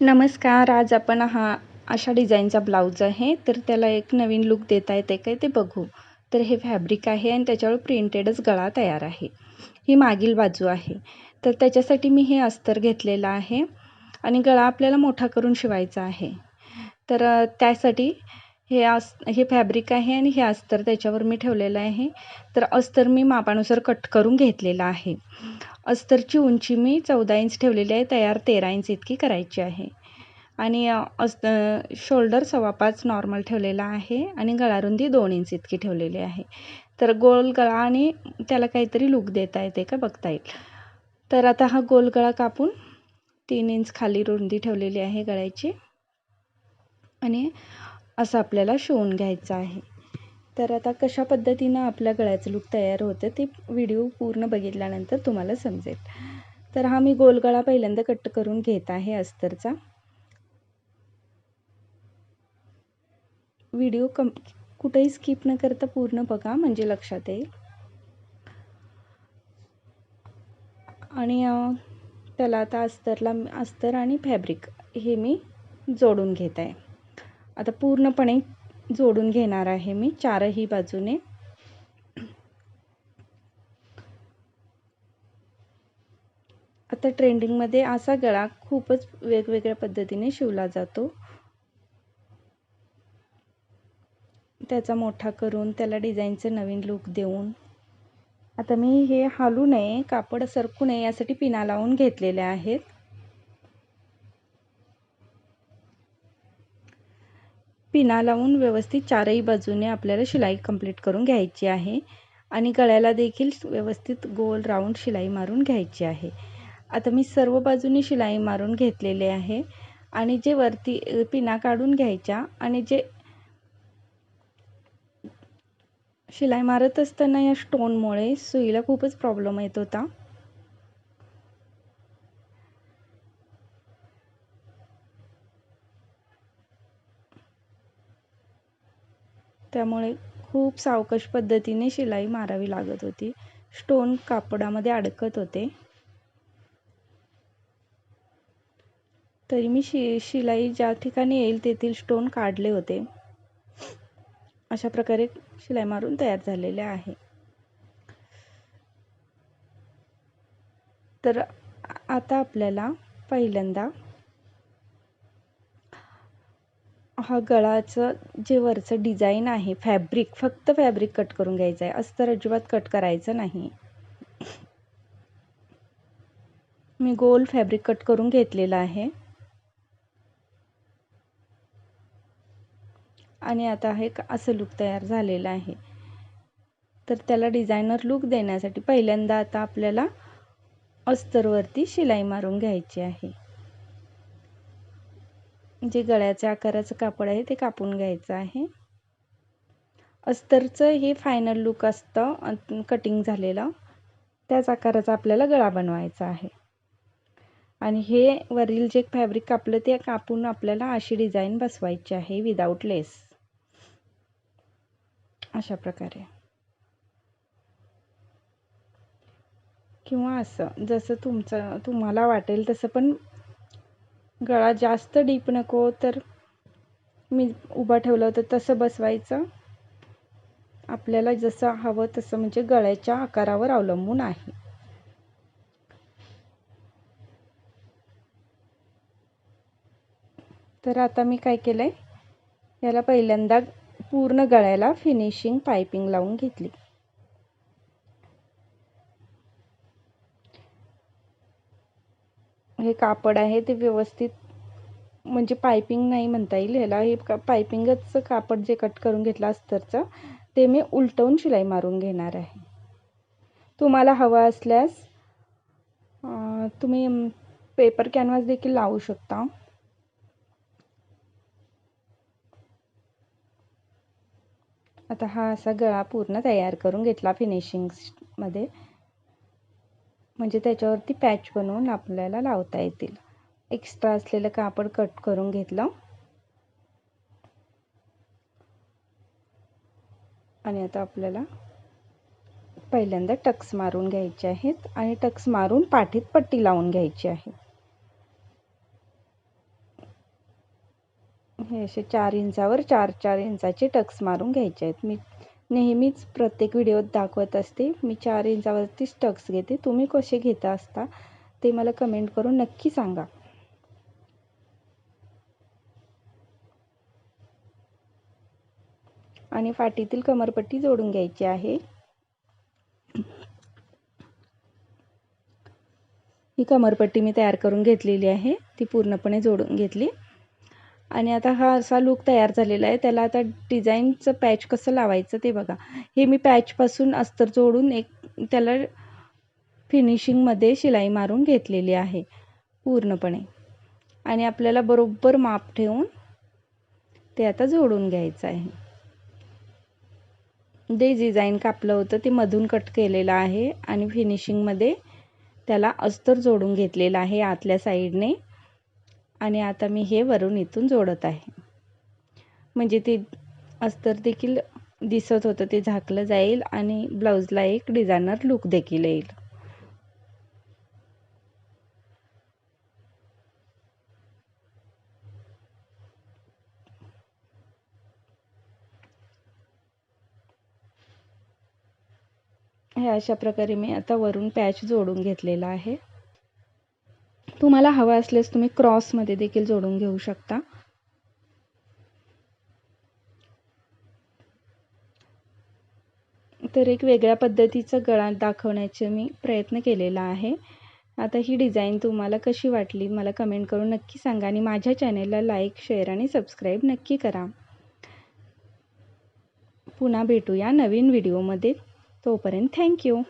नमस्कार आज आपण हा अशा डिझाईनचा ब्लाऊज आहे. तर त्याला एक नवीन लुक देता येते काय ते बघू. तर हे फॅब्रिक आहे आणि त्याच्यावर प्रिंटेडच गळा तयार आहे. ही मागील बाजू आहे. तर त्याच्यासाठी मी हे अस्तर घेतलेलं आहे आणि गळा आपल्याला मोठा करून शिवायचा आहे. तर त्यासाठी हे अस हे फॅब्रिक आहे आणि हे अस्तर त्याच्यावर मी ठेवलेलं आहे. तर अस्तर मी मापानुसार कट करून घेतलेलं आहे. अस्तरची उंची मी चौदा इंच ठेवलेली आहे. तयार तेरा इंच इतकी करायची आहे. आणि अस्त शोल्डर सव्वा पाच नॉर्मल ठेवलेला आहे. आणि गळारुंदी दोन इंच इतकी ठेवलेली आहे. तर गोल गळा आणि त्याला काहीतरी लूक देता येते का बघता येईल. तर आता हा गोल गळा कापून तीन इंच खाली रुंदी ठेवलेली आहे गळ्याची. आणि असं आपल्याला शिवून घ्यायचं आहे. तर आता कशा पद्धतीनं आपल्या गळ्याचं लूक तयार होतं ते व्हिडिओ पूर्ण बघितल्यानंतर तुम्हाला समजेल. तर हा मी गोलगळा पहिल्यांदा कट करून घेत आहे अस्तरचा. व्हिडिओ कम कुठेही स्किप न करता पूर्ण बघा म्हणजे लक्षात येईल. आणि त्याला आता अस्तरला अस्तर आणि फॅब्रिक हे मी जोडून घेत आहे. आता पूर्णपणे जोडून घेणार आहे मी चारही बाजूने. आता ट्रेंडिंगमध्ये असा गळा खूपच वेगवेगळ्या पद्धतीने शिवला जातो. त्याचा मोठा करून त्याला डिझाईनचं नवीन लुक देऊन. आता मी हे हालू नये कापड सरकू नये यासाठी पिना लावून घेतलेले आहेत. पिना लावून व्यवस्थित चारही बाजूने आपल्याला शिलाई कंप्लीट करून घ्यायची आहे. आणि गळ्याला देखील व्यवस्थित गोल राऊंड शिलाई मारून घ्यायची आहे. आता मी सर्व बाजूने शिलाई मारून घेतलेले आहे. आणि जे वरती पिना काढून घ्यायच्या आणि जे शिलाई मारत असताना या स्टोनमुळे सुईला खूपच प्रॉब्लेम येत होता. त्यामुळे खूप सावकाश पद्धतीने शिलाई मारावी लागत होती. स्टोन कापडामध्ये अडकत होते. तरी मी शि शिलाई ज्या ठिकाणी येईल तेथील स्टोन काढले होते. अशा प्रकारे शिलाई मारून तयार झालेले आहे. तर आता आपल्याला पहिल्यांदा हा गळाचं जे वरचं डिझाईन आहे फॅब्रिक फक्त फॅब्रिक कट करून घ्यायचं आहे. अस्तर अजिबात कट करायचं नाही. मी गोल फॅब्रिक कट करून घेतलेलं आहे. आणि आता हे असं लुक तयार झालेलं आहे. तर त्याला डिझायनर लुक देण्यासाठी पहिल्यांदा आता आपल्याला अस्तरवरती शिलाई मारून घ्यायची आहे. जे गळ्याच्या आकाराचं कापड आहे ते कापून घ्यायचं आहे. अस्तरचं हे फायनल लुक असतं कटिंग झालेलं. त्याच आकाराचा आपल्याला गळा बनवायचा आहे. आणि हे वरील जे फॅब्रिक कापलं ते कापून आपल्याला अशी डिझाईन बसवायची आहे विदाऊट लेस अशा प्रकारे. किंवा असं जसं तुमचं तुम्हाला वाटेल तसं पण गळा जास्त डीप नको तर मी उभा ठेवलं होतं तसं बसवायचं. आपल्याला जसं हवं तसं म्हणजे गळ्याच्या आकारावर अवलंबून आहे. तर आता मी काय केलं आहे याला पहिल्यांदा पूर्ण गळ्याला फिनिशिंग पायपिंग लावून घेतली. हे कापड आहे ते व्यवस्थित म्हणजे पायपिंग नाही म्हणता येईल ह्याला. हे का पायपिंगच कापड जे कट करून घेतलं अस्तरचं ते मी उलटवून शिलाई मारून घेणार आहे. तुम्हाला हवं असल्यास तुम्ही पेपर कॅनव्हास देखील लावू शकता. आता हा असा गळा पूर्ण तयार करून घेतला फिनिशिंगमध्ये म्हणजे त्याच्यावरती पॅच बनवून आपल्याला लावता येतील. एक्स्ट्रा असलेलं कापड कट करून घेतलं. आणि आता आपल्याला पहिल्यांदा टक्स मारून घ्यायचे आहेत आणि टक्स मारून पाठीत पट्टी लावून घ्यायची आहे. हे असे चार इंचावर चार चार इंचाचे टक्स मारून घ्यायचे आहेत. मी नेहमीच प्रत्येक व्हिडिओत दाखवत असते. मी चार इंचावरती स्टक्स घेते. तुम्ही कसे घेता असता ते मला कमेंट करून नक्की सांगा. आणि फाटीतील कमरपट्टी जोडून घ्यायची आहे. ही कमरपट्टी मी तयार करून घेतलेली आहे. ती पूर्णपणे जोडून घेतली. आणि आता हा असा लूक तयार झालेला आहे. त्याला आता डिझाईनचं पॅच कसं लावायचं ते बघा. हे मी पॅचपासून अस्तर जोडून एक त्याला फिनिशिंगमध्ये शिलाई मारून घेतलेली आहे पूर्णपणे. आणि आपल्याला बरोबर माप ठेवून ते आता जोडून घ्यायचं आहे. जे डिझाईन कापलं होतं ते मधून कट केलेलं आहे आणि फिनिशिंगमध्ये त्याला अस्तर जोडून घेतलेलं आहे आतल्या साईडने आणि आता मी हे वरून इथून जोडत आहे. म्हणजे ते अस्तर देखील दिसत होतं ते झाकलं जाईल आणि ब्लाऊजला एक डिझायनर लुक देखील येईल. हे अशा प्रकारे मी आता वरून पॅच जोडून घेतलेला आहे. तुम्हाला हवं असल्यास तुम्ही क्रॉसमध्ये देखील जोडून घेऊ शकता. तर एक वेगळ्या पद्धतीचा गळा दाखवण्याचे मी प्रयत्न केलेला आहे. आता ही डिझाईन तुम्हाला कशी वाटली मला कमेंट करून नक्की सांगा आणि माझ्या चॅनेलला लाईक शेअर आणि सबस्क्राईब नक्की करा. पुन्हा भेटूया नवीन व्हिडिओमध्ये. तोपर्यंत थँक्यू.